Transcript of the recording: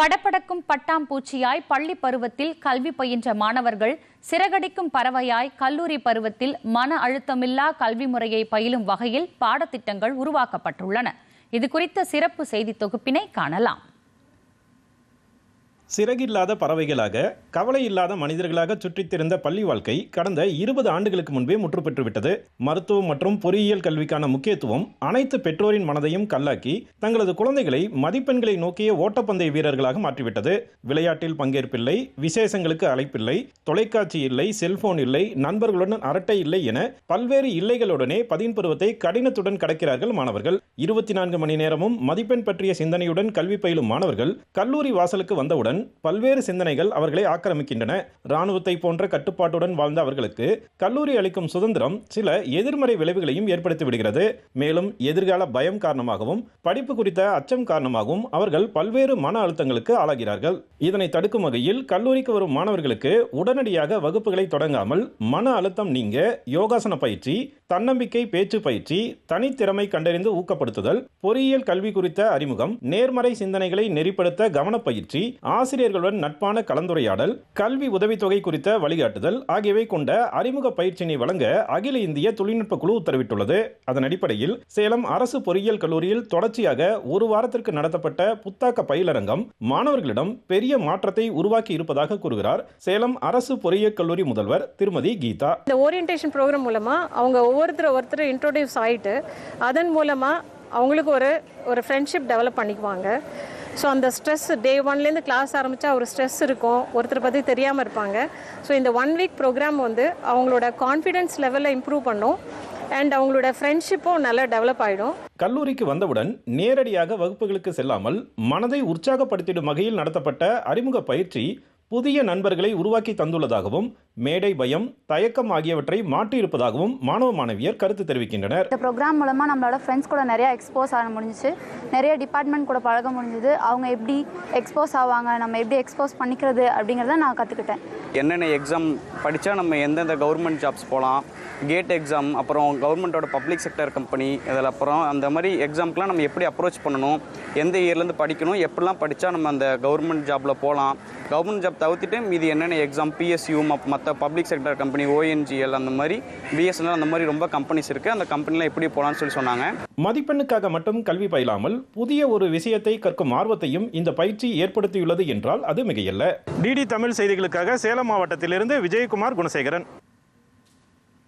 படப்படக்கும் பட்டாம்பூச்சியாய் பள்ளி பருவத்தில் கல்வி பயின்ற மாணவர்கள் சிறகடிக்கும் பறவையாய் கல்லூரி பருவத்தில் மன அழுத்தமில்லா கல்வி முறையை பயிலும் வகையில் பாடத்திட்டங்கள் உருவாக்கப்பட்டுள்ளன. இது குறித்த சிறப்பு செய்தி தொகுப்பினை காணலாம். சிறகில்லாத பறவைகளாக கவலை இல்லாத மனிதர்களாக சுற்றித்திருந்த பள்ளி வாழ்க்கை கடந்த இருபது ஆண்டுகளுக்கு முன்பே முற்றுப்பெற்றுவிட்டது. மருத்துவம் மற்றும் பொறியியல் கல்விக்கான முக்கியத்துவம் அனைத்து பெற்றோரின் மனதையும் கல்லாக்கி தங்களது குழந்தைகளை மதிப்பெண்களை நோக்கிய ஓட்டப்பந்தய வீரர்களாக மாற்றிவிட்டது. விளையாட்டில் பங்கேற்பில்லை விசேஷங்களுக்கு அழைப்பில்லை தொலைக்காட்சி இல்லை செல்போன் இல்லை நண்பர்களுடன் அரட்டை இல்லை என பல்வேறு இல்லைகளுடனே பதின் பருவத்தை கடினத்துடன் கடக்கிறார்கள் மாணவர்கள். இருபத்தி நான்கு மணி நேரமும் மதிப்பெண் பற்றிய சிந்தனையுடன் கல்வி பயிலும் மாணவர்கள் கல்லூரி வாசலுக்கு வந்தவுடன் உடன் பல்வேறு சிந்தனைகள் அவர்களை ஆக்கிரமிக்கின்றன. இராணுவத்தை போன்ற கட்டுப்பாட்டுடன் வாழ்ந்த அவர்களுக்கு கல்லூரி அளிக்கும் சுதந்திரம் சில எதிர்மறை விளைவுகளையும் ஏற்படுத்தி விடுகிறது. மேலும் எதிர்கால பயம் காரணமாகவும் படிப்பு குறித்த அச்சம் காரணமாகவும் அவர்கள் பல்வேறு மன அழுத்தங்களுக்கு ஆளாகிறார்கள். இதனை தடுக்கும் வகையில் கல்லூரிக்கு வரும் மாணவர்களுக்கு உடனடியாக வகுப்புகளை தொடங்காமல் மன அழுத்தம் நீங்க யோகாசன பயிற்சி தன்னம்பிக்கை பேச்சு பயிற்சி தனித்திறமை கண்டறிந்து ஊக்கப்படுத்துதல் பொறியியல் கல்வி குறித்த அறிமுகம் நேர்மறை சிந்தனைகளை நெறிப்படுத்த கவனப்பயிற்சி ஆசிரியர்களுடன் நட்பான கலந்துரையாடல் கல்வி உதவித்தொகை குறித்த வழிகாட்டுதல் ஆகியவை கொண்ட அறிமுக பயிற்சியினை வழங்க அகில இந்திய தொழில்நுட்ப குழு உத்தரவிட்டுள்ளது. அதன் அடிப்படையில் சேலம் அரசு பொறியியல் கல்லூரியில் தொடர்ச்சியாக ஒரு வாரத்திற்கு நடத்தப்பட்ட புத்தாக்க பயிலரங்கம் மாணவர்களிடம் பெரிய மாற்றத்தை உருவாக்கி இருப்பதாக கூறுகிறார் சேலம் அரசு பொறியியல் கல்லூரி முதல்வர் திருமதி கீதா. இந்த ஓரியன்டேஷன் ப்ரோக்ராம் மூலமாக அவங்க ஒவ்வொருத்தர் ஒருத்தர் இன்ட்ரோடியூஸ் ஆகிட்டு அதன் மூலமாக அவங்களுக்கு ஒரு ஒரு ஃப்ரெண்ட்ஷிப் டெவலப் பண்ணிக்குவாங்க. ஸோ அந்த ஸ்ட்ரெஸ் டே ஒன்லேருந்து கிளாஸ் ஆரம்பித்தா ஒரு ஸ்ட்ரெஸ் இருக்கும். ஒருத்தரை பற்றி தெரியாமல் இருப்பாங்க. ஸோ இந்த ஒன் வீக் ப்ரோக்ராம் வந்து அவங்களோட கான்ஃபிடென்ஸ் லெவலில் இம்ப்ரூவ் பண்ணும். அண்ட் அவங்களோட ஃப்ரெண்ட்ஷிப்பும் நல்லா டெவலப் ஆகிடும் கல்லூரிக்கு வந்தவுடன் நேரடியாக வகுப்புகளுக்கு செல்லாமல் மனதை உற்சாகப்படுத்திடும் வகையில் நடத்தப்பட்ட அறிமுக பயிற்சி புதிய நண்பர்களை உருவாக்கி தந்துள்ளதாகவும் மேடை பயம் தயக்கம் ஆகியவற்றை மாற்றியிருப்பதாகவும் மாணவ மாணவியர் கருத்து தெரிவிக்கின்றனர். இந்த ப்ரோக்ராம் மூலமாக நம்மளோட ஃப்ரெண்ட்ஸ் கூட நிறைய எக்ஸ்போஸ் ஆக முடிஞ்சிச்சு. நிறைய டிபார்ட்மெண்ட் கூட பழக முடிஞ்சுது. அவங்க எப்படி எக்ஸ்போஸ் ஆவாங்க நம்ம எப்படி எக்ஸ்போஸ் பண்ணிக்கிறது அப்படிங்கிறத நான் கற்றுக்கிட்டேன் என்னென்ன எக்ஸாம் படித்தா நம்ம எந்தெந்த கவர்மெண்ட் ஜாப்ஸ் போகலாம் கேட் எக்ஸாம் அப்புறம் கவர்மெண்ட்டோட பப்ளிக் செக்டர் கம்பெனி இதில் அப்புறம் அந்த மாதிரி எக்ஸாம்க்கெலாம் நம்ம எப்படி அப்ரோச் பண்ணணும் எந்த இயர்லேருந்து படிக்கணும் எப்படிலாம் படித்தா நம்ம அந்த கவர்மெண்ட் ஜாப்பில் போகலாம் கவர்மெண்ட் ஜாப் தவிர்த்துட்டு மீதி என்னென்ன எக்ஸாம் பிஎஸ்யூ மற்ற பப்ளிக் செக்டர் கம்பெனி ஓஎன்ஜிஎல் அந்த மாதிரி பிஎஸ்என்எல் அந்த மாதிரி ரொம்ப கம்பெனிஸ் இருக்குது அந்த கம்பெனியில் எப்படி போகலான்னு சொல்லி சொன்னாங்க. மதிப்பெண்ணுக்காக மட்டும் கல்வி பயிலாமல் புதிய ஒரு விஷயத்தை கற்கும் ஆர்வத்தையும் இந்த பயிற்சி ஏற்படுத்தியுள்ளது என்றால் அது மிகையல்ல. டிடி தமிழ் செய்திகளுக்காக சேலம் மாவட்டத்திலிருந்து விஜயகுமார் குணசேகரன்.